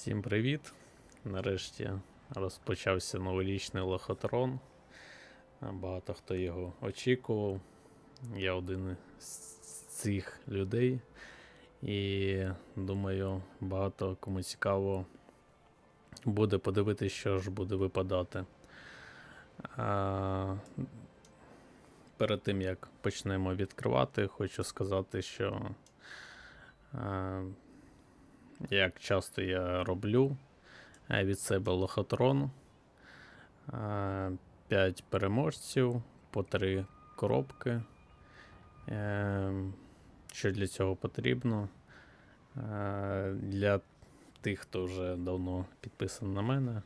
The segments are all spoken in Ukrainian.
Всім привіт! Нарешті розпочався новорічний лохотрон. Багато хто його очікував. Я один з цих людей. І думаю, багато кому цікаво буде подивитися, що ж буде випадати. А, перед тим як почнемо відкривати, хочу сказати, що. Як часто я роблю е, від себе лохотрон. 5 переможців по 3 коробки. Е, Що для цього потрібно? Е, Для тих, хто вже давно підписаний на мене,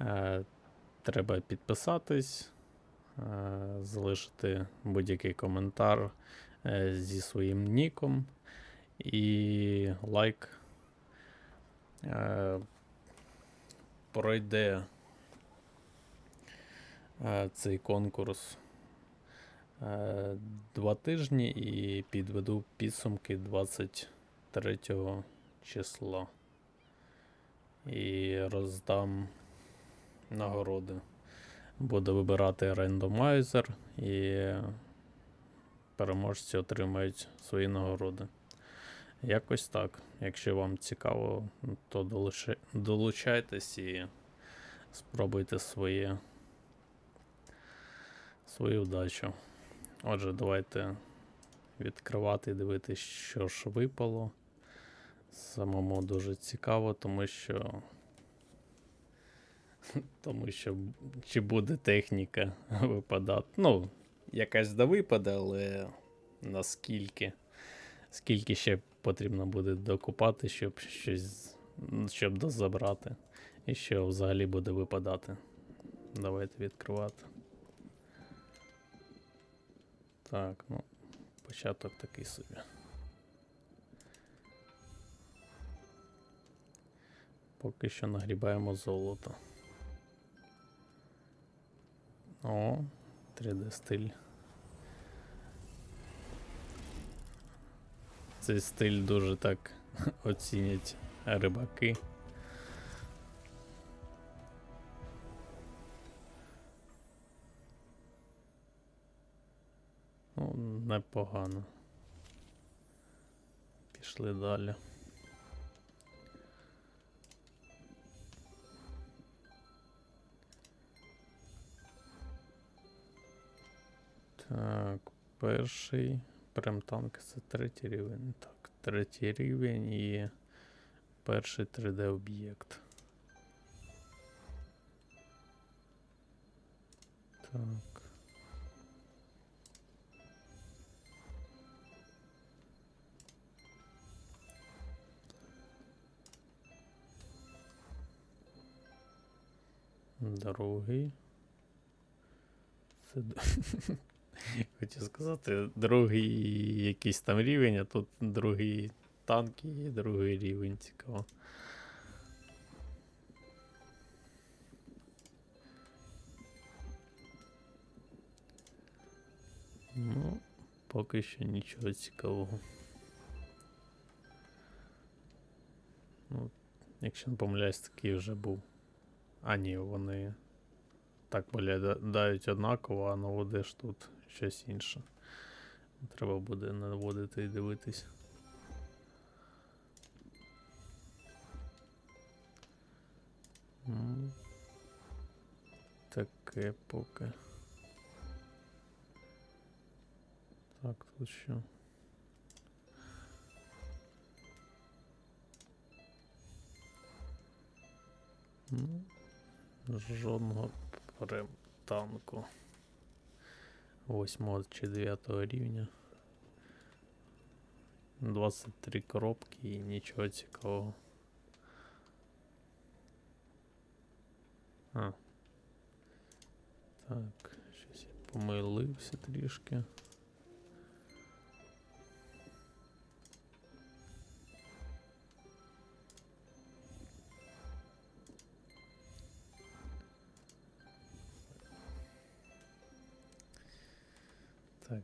е, треба підписатись, е, залишити будь-який коментар е, зі своїм ніком і лайк е, пройде е, цей конкурс е, два тижні і підведу підсумки 23 числа. І роздам нагороди. Буду вибирати рандомайзер і переможці отримають свої нагороди. Якось так. Якщо вам цікаво, то долучай- долучайтесь і спробуйте своє, свою вдачу. Отже, давайте відкривати і дивитися, що ж випало. Самому дуже цікаво, тому що. Тому що чи буде техніка випадати. Ну, якась да випаде, але наскільки. Скільки ще потрібно буде докупати, щоб щось щоб дозабрати. І що взагалі буде випадати. Давайте відкривати. Так, ну, початок такий собі. Поки що нагрібаємо золото. О, 3D стиль. Цей стиль дуже так оцінять рибаки. Ну, непогано. Пішли далі. Так, перший. Прям танк це третій рівень. Так, третій рівень і перший 3D об'єкт. Так. Другий. Це Хотів сказати, другий якийсь там рівень, а тут другий танк і другий рівень цікаво. Ну, поки що нічого цікавого. Ну, якщо не помиляюсь, такий вже був. А ні, вони так виглядають однаково, а наводиш тут щось інше. Треба буде наводити і дивитись. Таке поки. Так, тут що? Ну, жодного прям танку. 8 чи 9 рівня. 23 коробки і нічого цікавого. А. Так, щось я помилився трішки.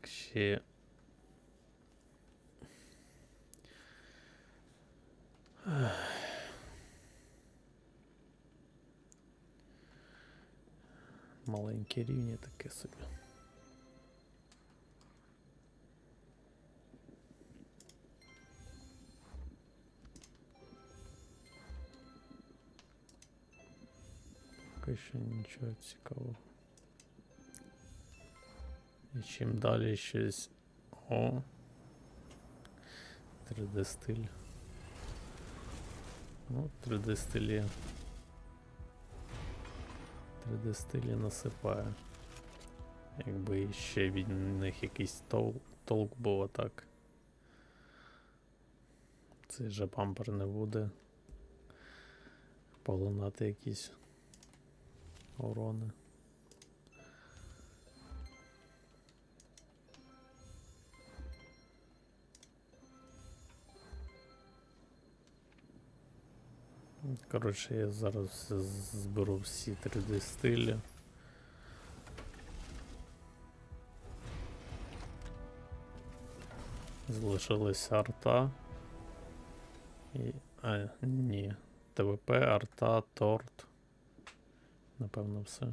Takže... Маленьке рівні таке собі. Поки що нічого цікавого. І чим далі щось. О. 3D стиль. Ну, 3D стилі. 3D стилі насипає. Якби ще від них якийсь тол толк був а так. Цей же бампер не буде. Полунати якісь урони. Коротше, я зараз зберу всі 3D стилі. Залишилась арта. І. А, ні. ТВП, арта, торт. Напевно, все.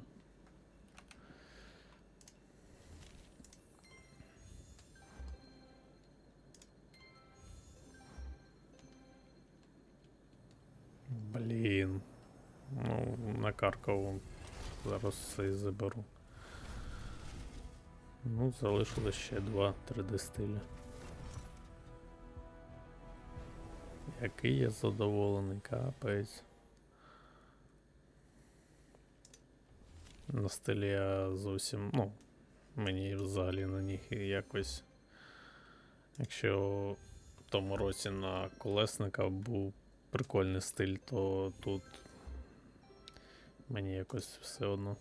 Ну, накаркав. Зараз все і заберу. Ну, залишилось ще два 3D стилі. Який я задоволений, капець. На стилі я зовсім, ну, мені взагалі на них якось. Якщо в тому році на колесника був прикольний стиль, то тут мені якось все одно.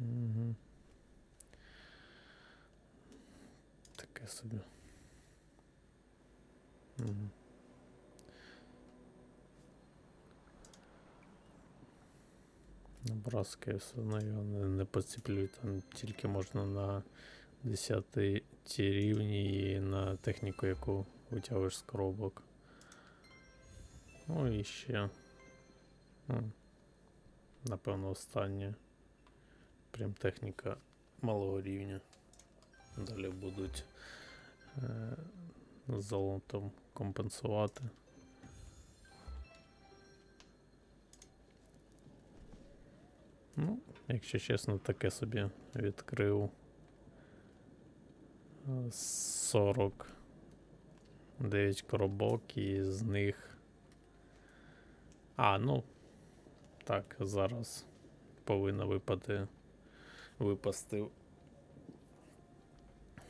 Угу. Таке собі. Набраски все не, не поціплюю, там тільки можна на 10 ті рівні і на техніку, яку витягуєш з коробок. Ну і ще. Напевно, остання. Прям техніка малого рівня. Далі будуть е, золотом компенсувати. Ну, якщо чесно, таке собі відкрив е, 49 коробок, і з них. А, ну. Так, зараз повинно випати. Випасти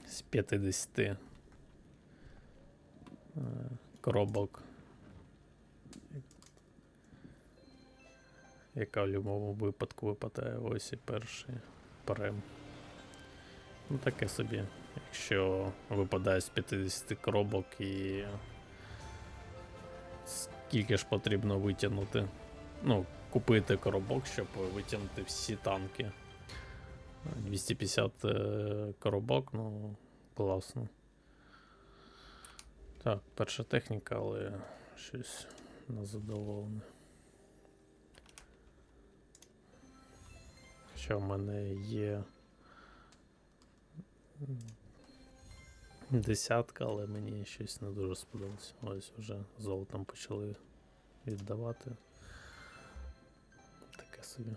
з 50 е, коробок. Яка в будь-якому випадку випадає ось і перший прем. Ну таке собі. Якщо випадає з 50 коробок і скільки ж потрібно витягнути. Ну, купити коробок, щоб витягнути всі танки. 250 е, коробок, ну, класно. Так, перша техніка, але щось не в мене є десятка, але мені щось не дуже сподобалося. Ось вже золотом почали віддавати. Таке собі.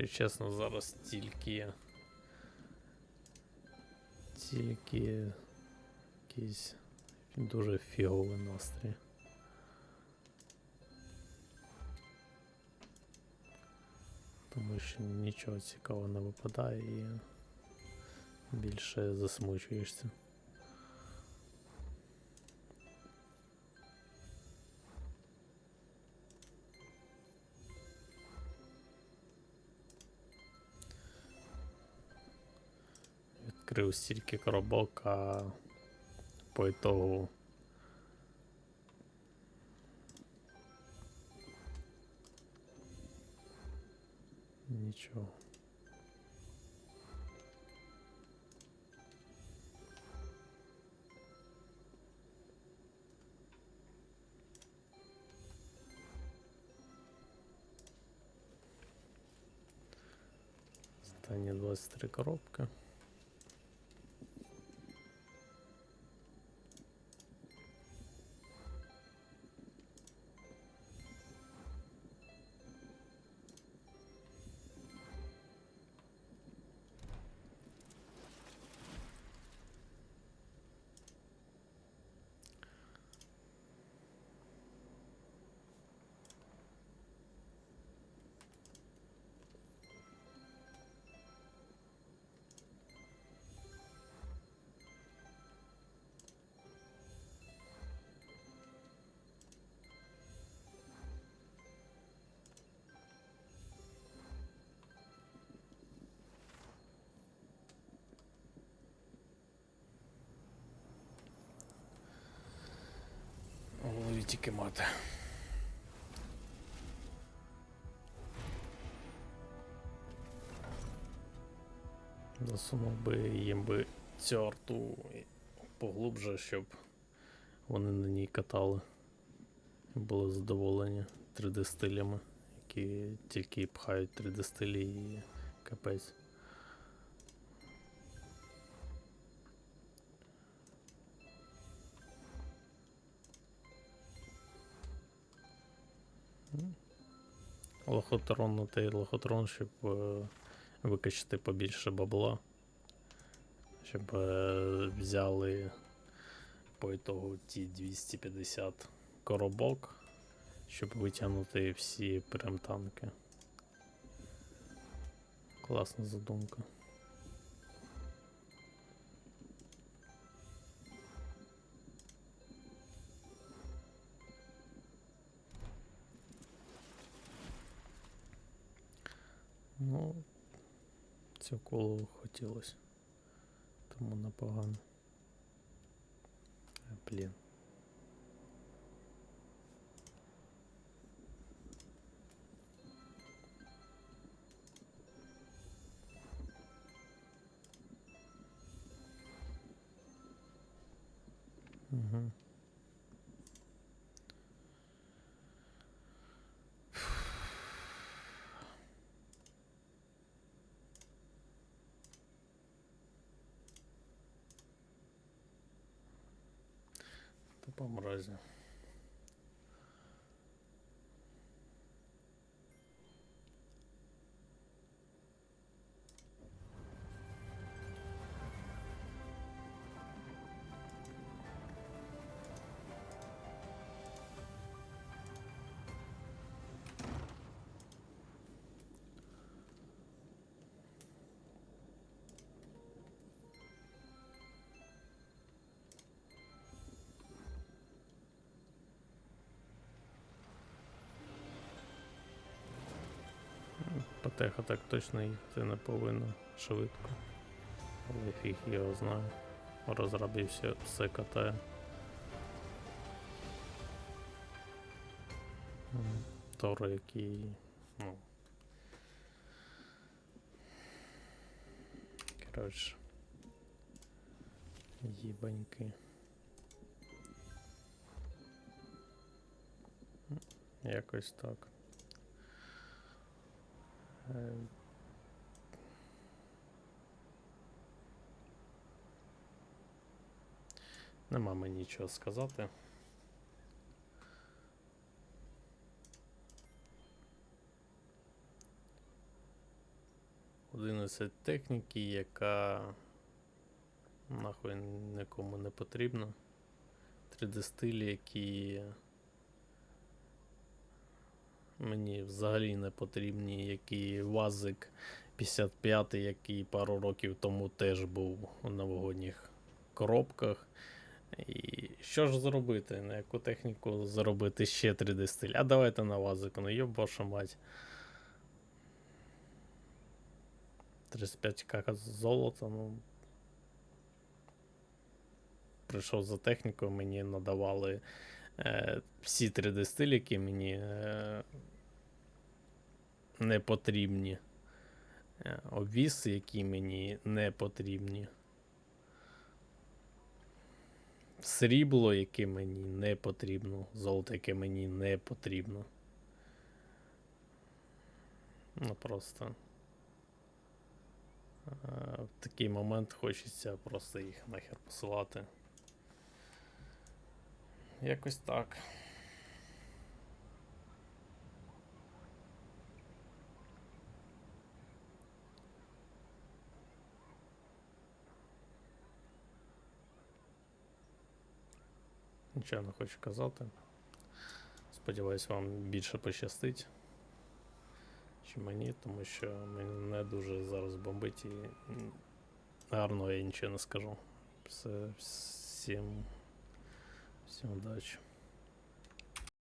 Якщо чесно, зараз тільки. Тільки якийсь дуже фіговий настрій. Тому що нічого цікавого не випадає і більше засмучуєшся. відкрив стільки коробок, а по ітогу. Нічого. Останні 23 коробки. Тільки мати. Засунув би їм би цю арту поглубже, щоб вони на ній катали. Були задоволені 3D стилями, які тільки пхають 3D стилі і капець. Лохотрон на той лохотрон, щоб е, викачати побільше бабла. Щоб е, взяли по ітогу ті 250 коробок, щоб витягнути всі прям танки. Класна задумка. Ну, цю колу хотілося. Тому непогано. Е, Блін. Угу. По мразі. Патеха так точно їхати не повинна швидко. Але фіг його знає. Розрабів все, катає. М, Торо, який. Ну. Коротше. Їбаньки. Якось так. Е, Нема мені нічого сказати. Одинадцять техніки, яка нахуй нікому не потрібна. 3D стилі, які мені взагалі не потрібні, який вазик 55, який пару років тому теж був у новогодніх коробках. І що ж зробити? На яку техніку зробити ще 3D стиль? А давайте на вазику, ну йоб ваша мать. 35к золота, ну прийшов за технікою, мені надавали всі 3D стилі, які мені е, не потрібні. Е, обвіси, які мені не потрібні. Срібло, яке мені не потрібно. Золото, яке мені не потрібно. Ну просто. е, В такий момент хочеться просто їх нахер посилати. Якось так. Нічого не хочу казати. Сподіваюсь, вам більше пощастить, чи мені, тому що мені не дуже зараз бомбить і гарно я нічого не скажу. Все, всім, всім удачі.